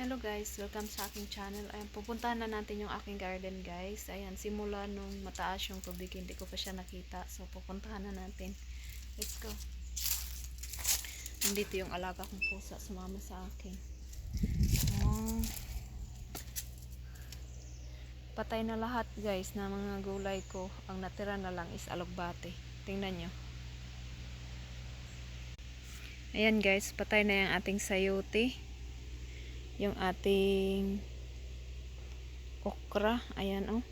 Hello guys, welcome sa aking channel. Ayan, pupuntahan na natin yung aking garden guys. Ayan, simula nung mataas yung tubig, hindi ko pa siya nakita. So, pupuntahan na natin. Let's go. Nandito yung alaga kong pusa, sumama sa akin. Oh. Patay na lahat guys na mga gulay ko. Ang natira na lang is alugbate. Tingnan nyo. Ayan guys, patay na yung ating sayote yung ating okra ayan oh.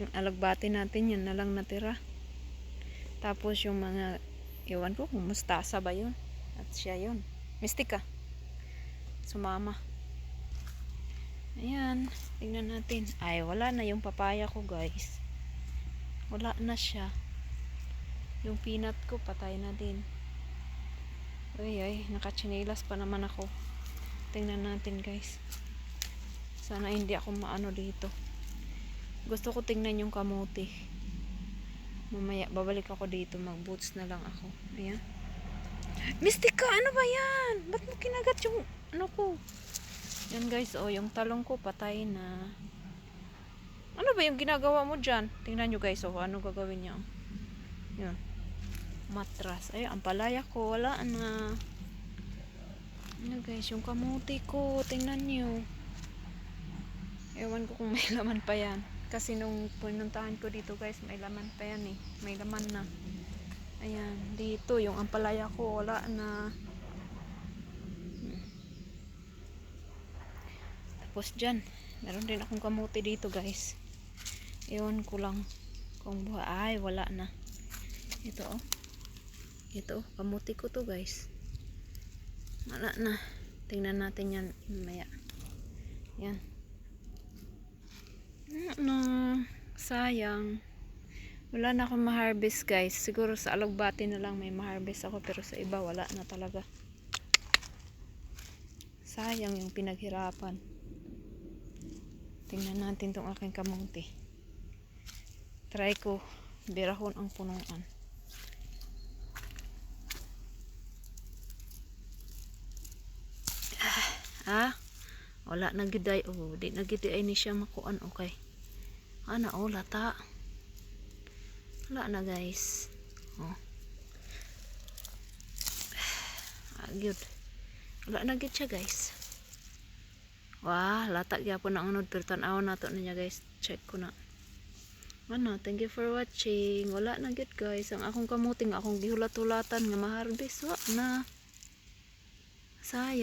Yung alagbati natin yan na lang natira. Tapos yung mga iwan ko kung mustasa ba yun. At siya yun. Mistika. Sumama. Ayan. Tingnan natin. Ay wala na yung papaya ko guys. Wala na siya. Yung peanut ko patay na din. Ay ay nakachinelas pa naman ako tingnan natin guys. Sana hindi ako maano dito. Gusto ko tingnan yung kamote mamaya babalik ako dito. Mag boots na lang ako. Ayan. Mistika ano ba yan? Ba't mo kinagat yung ano ko? Yan guys. Oh yung talong ko patay na. Ano ba yung ginagawa mo dyan? Tingnan nyo guys. Oh ano gagawin niya? Yun. Matras. Ay ang palaya ko. Wala na ano guys, yung kamuti ko, tingnan nyo. Ewan ko kung may laman pa yan. Kasi nung pinuntahan ko dito guys, may laman pa yan eh. May laman na. Ayan, dito yung ampalaya ko, wala na. Tapos dyan, meron din akong kamuti dito guys. Ewan ko lang kung buha. Ay, wala na. Ito oh. Ito oh, kamuti ko to guys wala na. Tingnan natin yan maya yan. Ano sayang. Wala na akong ma-harvest guys. Siguro sa alagbati na lang may ma-harvest ako pero sa iba wala na talaga. Sayang yung pinaghirapan. Tingnan natin tong aking kamuti. Try ko. Birahon ang punuan ha? Wala na giday oh di na giday ni siya makuan okay. Ana oh lata. Wala na guys. Oh. Ah, good wala na gid siya guys. Wah lata gyapon ang unod pero tan-aw nato niya guys. Check ko na. Ano, thank you for watching. Wala na gid guys. Ang akong kamuting akong gihulat-hulatan nga ma-harvest wa na. Sayang.